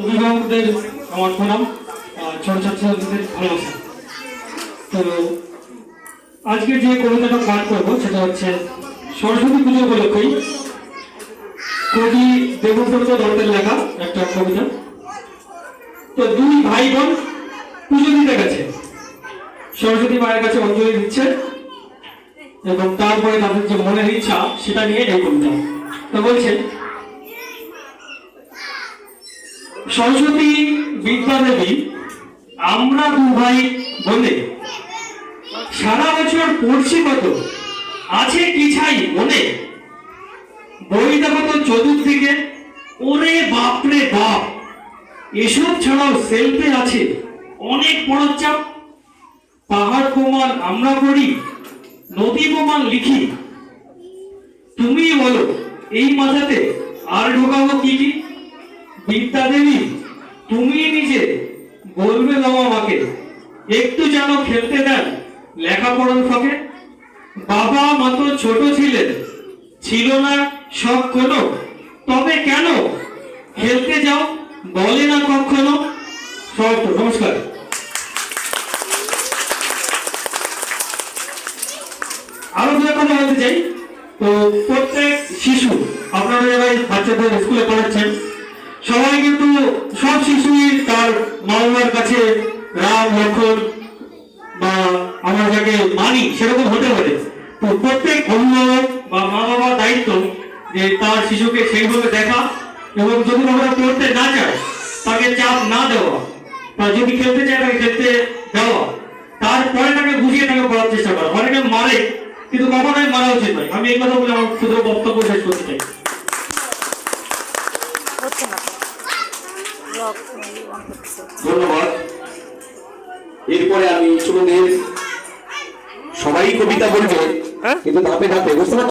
অভিভাবকদের আমার প্রণাম, আর ছোট ছাত্রছাত্রীদের ভালোবাসা। তো আজকে যে কবিতাটা পাঠ করব, সেটা হচ্ছে সরস্বতী পুজো উপলক্ষেই কবি দেবব্রত দত্তের লেখা একটা কবিতা। তো দুই ভাই বোন পুজো দিতে গেছে। সরস্বতী মায়ের কাছে অঞ্জলি দিচ্ছে এবং তারপরে তাদের যে মনের ইচ্ছা, সেটা নিয়ে এই কবিতা। তো বলছে সরস্বতী বিদ্যা দেবী আমরা দু ভাই বলে সারা বছর পড়ছি কত? আছে কি ছাই মনে বই দেখো তো চতুর্দিকে, ওরে বাপরে বাপ! এসব ছাড়াও সেলফে আছে অনেক পড়ার চাপ। পাহাড় প্রমাণ আমরা পড়ি, নদী প্রমাণ লিখি। তুমি বলো, এই মাথাতে আর ঢোকাবো কি কি? বিদ্যা দেবী তুমি নিজে বলবে আমাকে। একটু যেন খেলতে দেন লেখাপড়ার ফাঁকে। বাবা মা তো ছোট ছিলেন, ছিল না সব কোনো। তবে কেন? খেলতে যাও, বলে না কখনো। সব নমস্কার। আরও দু কথা বলতে চাই। তো প্রত্যেক শিশু, আপনারা যারা বাচ্চাদের স্কুলে পড়াচ্ছেন কিন্তু সব শিশুই তার মা কাছে রাম, লক্ষণ বা আমরা যাকে মানি সেরকম হতে পারে। তো প্রত্যেক অভিভাবক বা মা বাবার দায়িত্ব যে তার শিশুকে সেইভাবে দেখা এবং যদি আমরা পড়তে না চায় তাকে চাপ না দেওয়া বা যদি খেলতে চায় তাকে খেলতে দেওয়া, তারপরে তাকে বুঝিয়ে তাকে পড়ার চেষ্টা করা। অনেকে মারে, কিন্তু কখনোই মারা উচিত নয়। আমি এই কথা বলে আমার ক্ষুদ্র বক্তব্য শেষ করতে চাই হচ্ছে না ব্লগ অন করতেছে ধন্যবাদ এরপরে আমি ছোটদের সবাই কবিতা বলবে কিন্তু ধাপে ধাপে বুঝতে?